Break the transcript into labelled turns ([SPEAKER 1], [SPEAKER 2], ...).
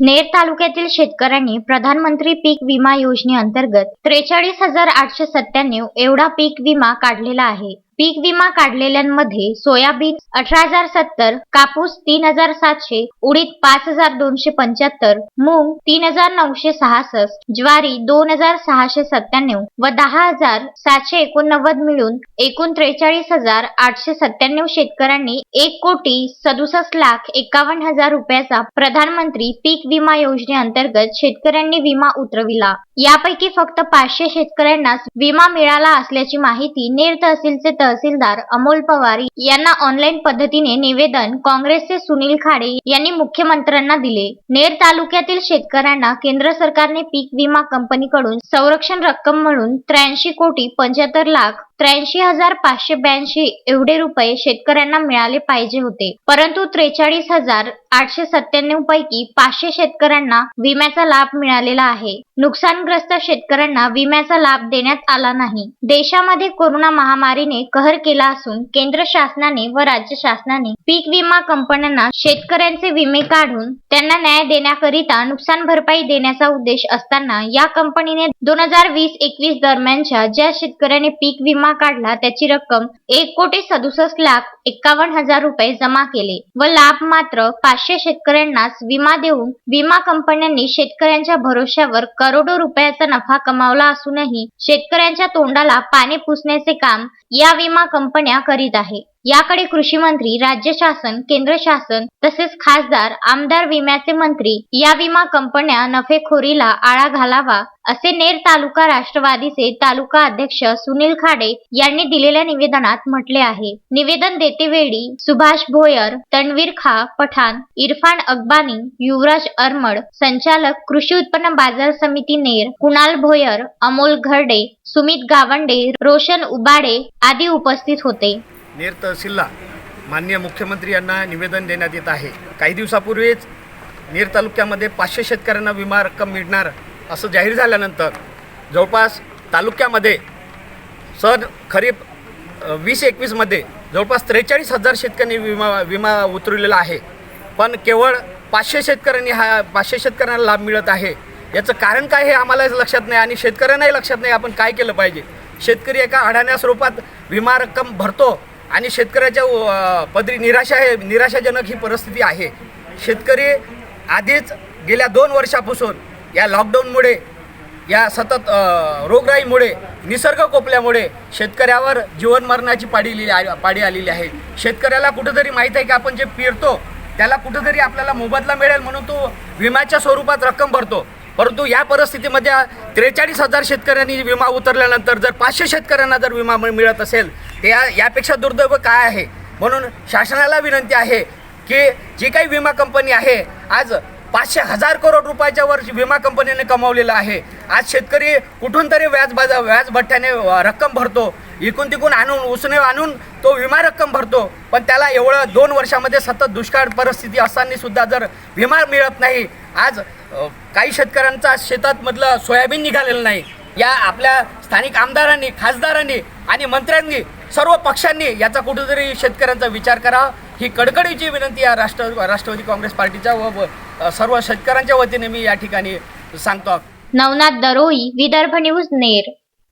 [SPEAKER 1] नेर तालुक्यातील शेतकऱ्यांनी प्रधानमंत्री पीक विमा योजनेअंतर्गत त्रेचाळीस हजार आठशे सत्त्याण्णव एवढा पीक विमा काढलेला आहे. पीक विमा काढलेल्यांमध्ये सोयाबीन अठरा हजार सत्तर कापूस तीन हजार सातशे उडीद पाच हजार दोनशे पंच्याहत्तर मूग तीन हजार नऊशे सहासष्ट ज्वारी दोन हजार सहाशे सत्त्याण्णव व दहा हजार सातशे एकोणनव्वद मिळून एकूण त्रेचाळीस हजार आठशे सत्त्याण्णव शेतकऱ्यांनी एक कोटी सदुसष्ट लाख एकावन्न हजार रुपयाचा प्रधानमंत्री पीक विमा योजनेअंतर्गत शेतकऱ्यांनी विमा उतरविला. यापैकी फक्त पाचशे शेतकऱ्यांनाच विमा मिळाला असल्याची माहिती नेर तहसीलचे तहसीलदार अमोल पवार यांना ऑनलाईन पद्धतीने निवेदन काँग्रेसचे सुनील खाडे यांनी मुख्यमंत्र्यांना दिले. नेर तालुक्यातील शेतकऱ्यांना केंद्र सरकारने पीक विमा कंपनीकडून संरक्षण रक्कम म्हणून त्र्याऐंशी कोटी पंच्याहत्तर लाख त्र्याऐंशी हजार पाचशे ब्याऐंशी एवढे रुपये शेतकऱ्यांना मिळाले पाहिजे होते. परंतु त्रेचाळीस हजार आठशे सत्त्याण्णव पैकी पाचशे शेतकऱ्यांना विम्याचा लाभ मिळालेला आहे. नुकसानग्रस्त शेतकऱ्यांना विम्याचा लाभ देण्यात आला नाही. देशामध्ये कोरोना महामारीने कहर केला असून केंद्र शासनाने व राज्य शासनाने पीक विमा कंपन्यांना शेतकऱ्यांचे विमे काढून त्यांना न्याय देण्याकरिता नुकसान भरपाई देण्याचा उद्देश असताना या कंपनीने दोन हजार वीस एकवीस दरम्यानच्या ज्या शेतकऱ्याने पीक विमा काढला त्याची रक्कम एक कोटी सदुसष्ट लाख एकावन्न हजार रुपये जमा केले व लाभ मात्र पाचशे शेतकऱ्यांनाच विमा देऊन विमा कंपन्यांनी शेतकऱ्यांच्या भरोश्यावर करोडो रुपयाचा नफा कमावला असूनही शेतकऱ्यांच्या तोंडाला पाणी पुसण्याचे काम या विमा कंपन्या करीत आहे. याकडे कृषी मंत्री राज्य शासन केंद्र शासन तसेच खासदार आमदार विम्याचे मंत्री या विमा कंपन्या नफेखोरीला आळा घालावा असे नेर तालुका राष्ट्रवादीचे तालुका अध्यक्ष सुनील खाडे यांनी दिलेल्या निवेदनात म्हटले आहे. निवेदन देत येतेवेळी सुभाष भोयर तन्वीर खा पठाण इरफान अकबानी युवराज अरमड संचालक कृषी उत्पन्न बाजार समिती नेर कुणाल भोयर अमोल घरडे सुमित गावंडे रोशन उबाडे आदी उपस्थित होते.
[SPEAKER 2] नेर तहसीलला माननीय मुख्यमंत्री यांना निवेदन देण्यात येत आहे. काही दिवसापूर्वीच नेर तालुक्यामध्ये पाचशे शेतकऱ्यांना विमा रक्कम मिळणार असं जाहीर झाल्यानंतर जवळपास तालुक्यामध्ये सन खरीप वीस एकवीसमध्ये जवळपास त्रेचाळीस हजार शेतकऱ्यांनी विमा विमा उतरवलेला आहे. पण केवळ पाचशे शेतकऱ्यांनी हा पाचशे शेतकऱ्यांना लाभ मिळत आहे. याचं कारण काय हे आम्हाला लक्षात नाही आणि शेतकऱ्यांनाही लक्षात नाही. आपण काय केलं पाहिजे? शेतकरी एका अडाण्या स्वरूपात विमा रक्कम भरतो आणि शेतकऱ्याच्या पदरी निराशा आहे निराशाजनक ही परिस्थिती आहे. शेतकरी आधीच गेल्या दोन वर्षापासून या लॉकडाऊनमुळे या सतत रोगराईमुळे निसर्ग कोपल्यामुळे शेतकऱ्यावर जीवन मरणाची पाडी लिहिली पाडी आलेली आहे. शेतकऱ्याला कुठंतरी माहीत आहे की आपण जे पेरतो त्याला कुठंतरी आपल्याला मोबदला मिळेल म्हणून तो विम्याच्या स्वरूपात रक्कम भरतो. परंतु या परिस्थितीमध्ये त्रेचाळीस हजार शेतकऱ्यांनी विमा उतरल्यानंतर जर पाचशे शेतकऱ्यांना जर विमा मिळत असेल ते या यापेक्षा दुर्दैव काय आहे? म्हणून शासनाला विनंती आहे की जी काही विमा कंपनी आहे आज पाचशे हजार करोड रुपयाच्या वर विमा कंपनीने कमावलेला आहे. आज शेतकरी कुठून तरी व्याज बाजा व्याज भट्ट्याने रक्कम भरतो. इकून तिकून आणून उसने आणून तो विमा रक्कम भरतो. पण त्याला एवढं दोन वर्षामध्ये सतत दुष्काळ परिस्थिती असताना सुद्धा जर विमा मिळत नाही आज काही शेतकऱ्यांचा शेतातमधलं सोयाबीन निघालेलं नाही. या आपल्या स्थानिक आमदारांनी खासदारांनी आणि मंत्र्यांनी सर्व पक्षांनी याचा कुठेतरी शेतकऱ्यांचा विचार करावा ही कडकडीची विनंती या राष्ट्र राष्ट्रवादी काँग्रेस पार्टीच्या व सर्व शेतकऱ्यांच्या वतीने मी या ठिकाणी सांगतो.
[SPEAKER 1] नवनाथ दरोई विदर्भ न्यूज नेर.